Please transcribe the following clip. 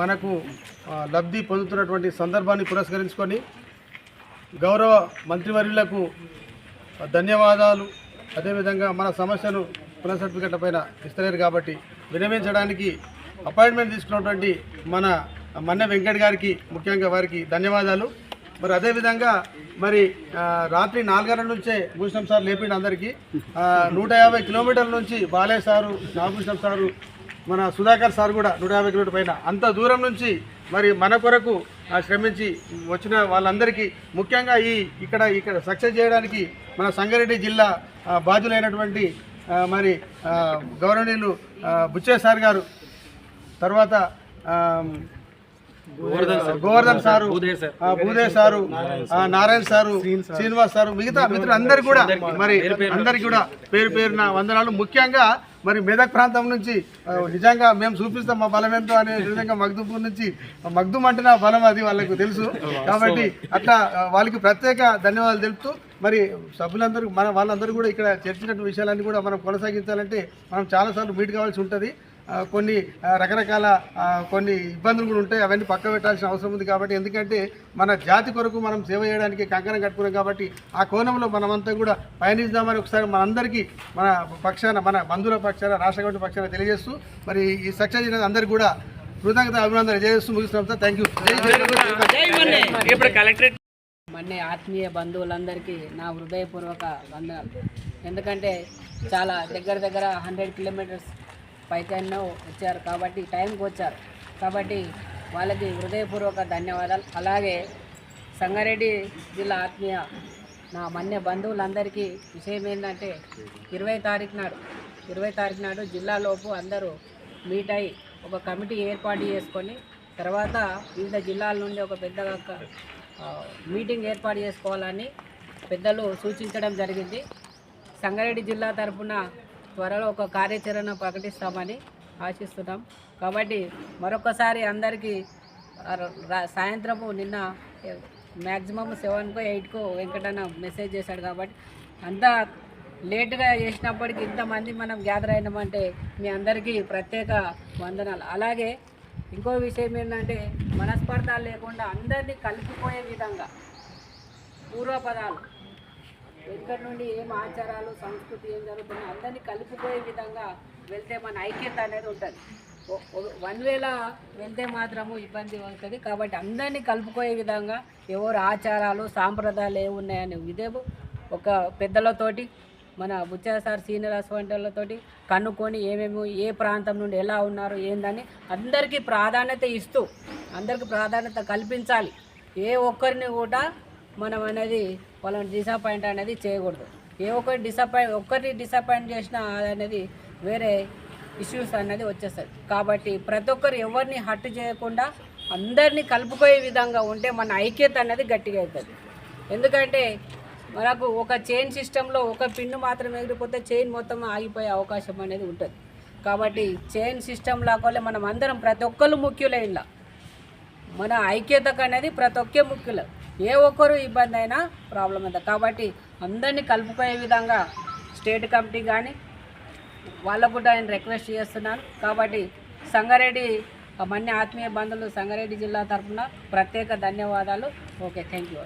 మనకు లబ్ధి పొందుతున్నటువంటి సందర్భాన్ని పురస్కరించుకొని గౌరవ మంత్రివర్యులకు ధన్యవాదాలు. అదేవిధంగా మన సమస్యను పునః సర్టిఫికెట్ల పైన ఇస్తలేరు కాబట్టి విరమించడానికి అపాయింట్మెంట్ తీసుకున్నటువంటి మన మన్నె వెంకట్ గారికి ముఖ్యంగా వారికి ధన్యవాదాలు. మరి అదేవిధంగా మరి రాత్రి నాలుగర నుంచే భూషణం సార్ లేపిండి అందరికీ. నూట యాభై కిలోమీటర్ల నుంచి బాలయ్య సారు నాగభూషణం సారు మన సుధాకర్ సార్ కూడా నూట యాభై కిలోమీటర్ పైన. అంత దూరం నుంచి మరి మన కొరకు ఆ, శ్రమించి వచ్చిన వాళ్ళందరికీ ముఖ్యంగా ఈ ఇక్కడ ఇక్కడ సక్సెస్ చేయడానికి మన సంగారెడ్డి జిల్లా బాధ్యులైనటువంటి మరి గౌరవనీయులు బుచ్చే సార్ గారు తర్వాత గోవర్ధన్ సారు. ఆ, భూదేవ్ సారు ఆ, నారాయణ సారు శ్రీనివాస్ సారు. మిగతా మిత్రులందరూ కూడా మరి అందరికి కూడా పేరు పేరున వందనాలు. ముఖ్యంగా మరి మెదక్ ప్రాంతం నుంచి నిజంగా మేము చూపిస్తాం మా బలం ఎంతో అనే విధంగా మగ్దుపూర్ నుంచి మగ్దుం అంటే నా బలం అది వాళ్ళకు తెలుసు. కాబట్టి అట్లా వాళ్ళకి ప్రత్యేక ధన్యవాదాలు తెలుపుతూ మరి సభ్యులందరూ మన వాళ్ళందరూ కూడా ఇక్కడ చర్చించిన విషయాలన్నీ కూడా మనం కొనసాగించాలంటే మనం చాలాసార్లు మీట్ కావాల్సి ఉంటుంది. కొన్ని రకరకాల కొన్ని ఇబ్బందులు కూడా ఉంటాయి. అవన్నీ పక్క పెట్టాల్సిన అవసరం ఉంది కాబట్టి ఎందుకంటే మన జాతి కొరకు మనం సేవ చేయడానికి కంకణం కట్టుకున్నాం కాబట్టి ఆ కోణంలో మనమంతా కూడా పయనిద్దామని ఒకసారి మనందరికీ మన పక్షాన మన బంధువుల పక్షాన రాష్ట్ర కమిటీ పక్షాన తెలియజేస్తూ మరి ఈ సక్సెస్ అయిన అందరికీ కూడా కృతజ్ఞత అభినందనలు తెలియజేస్తూ ముగిస్తున్నాం సార్. థ్యాంక్ యూ మన్నే ఆత్మీయ బంధువులందరికీ నా హృదయపూర్వక వందనాలు. ఎందుకంటే చాలా దగ్గర దగ్గర హండ్రెడ్ కిలోమీటర్స్ పైకన్నో వచ్చారు కాబట్టి టైంకి వచ్చారు. కాబట్టి వాళ్ళకి హృదయపూర్వక ధన్యవాదాలు. అలాగే సంగారెడ్డి జిల్లా ఆత్మీయ నా మన్య బంధువులందరికీ విషయం ఏంటంటే ఇరవై తారీఖు నాడు ఇరవై తారీఖు నాడు జిల్లాలోపు అందరూ మీట్ అయి ఒక కమిటీ ఏర్పాటు చేసుకొని తర్వాత వివిధ జిల్లాల నుండి ఒక పెద్ద మీటింగ్ ఏర్పాటు చేసుకోవాలని పెద్దలు సూచించడం జరిగింది. సంగారెడ్డి జిల్లా తరఫున త్వరలో ఒక కార్యాచరణ ప్రకటిస్తామని ఆశిస్తున్నాం. కాబట్టి మరొకసారి అందరికీ సాయంత్రము నిన్న మ్యాక్సిమం సెవెన్కో ఎయిట్కో వెంకటన్న మెసేజ్ చేశాడు కాబట్టి అంతా లేటుగా చేసినప్పటికీ ఇంతమంది మనం గ్యాదర్ అయినామంటే మీ అందరికీ ప్రత్యేక వందనాలు. అలాగే ఇంకో విషయం ఏంటంటే మనస్పర్ధాలు లేకుండా అందరినీ కలిసిపోయే విధంగా పూర్వపదాలు ఎక్కడి నుండి ఏం ఆచారాలు సంస్కృతి ఏం జరుగుతుందో అందరినీ కలిపిపోయే విధంగా వెళ్తే మన ఐక్యత అనేది ఉంటుంది. వన్ వేల వెళ్తే మాత్రము ఇబ్బంది అవుతుంది. కాబట్టి అందరినీ కలుపుకోయే విధంగా ఎవరు ఆచారాలు సాంప్రదాయాలు ఏమున్నాయని ఇదే ఒక పెద్దలతోటి మన బుచ్చా సార్ సీనియర్ హాస్పిటల్లతోటి కనుక్కొని ఏమేమి ఏ ప్రాంతం నుండి ఎలా ఉన్నారు ఏందని అందరికీ ప్రాధాన్యత ఇస్తూ అందరికీ ప్రాధాన్యత కల్పించాలి. ఏ ఒక్కరిని కూడా మనం అనేది వాళ్ళని డిసప్పాయింట్ అనేది చేయకూడదు. ఏ ఒక్కటి డిసప్పాయింట్ ఒక్కరిని డిసప్పాయింట్ చేసినా అనేది వేరే ఇష్యూస్ అనేది వచ్చేస్తుంది. కాబట్టి ప్రతి ఒక్కరు ఎవరిని హట్ చేయకుండా అందరినీ కలుపుకోయే విధంగా ఉంటే మన ఐక్యత అనేది గట్టిగా అవుతుంది ఎందుకంటే మనకు ఒక చైన్ సిస్టంలో ఒక పిన్ను మాత్రం ఎగిరిపోతే చైన్ మొత్తం ఆగిపోయే అవకాశం అనేది ఉంటుంది. కాబట్టి చైన్ సిస్టమ్ లాగా మనం అందరం ప్రతి ఒక్కరు ముఖ్యులే ఇలా మన ఐక్యతకు అనేది ప్రతి ఒక్క ముఖ్యులు. ఏ ఒక్కరు ఇబ్బంది అయినా ప్రాబ్లం అవుతుంది కాబట్టి అందరినీ కలుపుకునే విధంగా స్టేట్ కమిటీ కానీ వాళ్ళకు కూడా నేను రిక్వెస్ట్ చేస్తున్నాను. కాబట్టి సంగారెడ్డి మన్ని ఆత్మీయ బంధువులు సంగారెడ్డి జిల్లా తరఫున ప్రత్యేక ధన్యవాదాలు. Okay thank you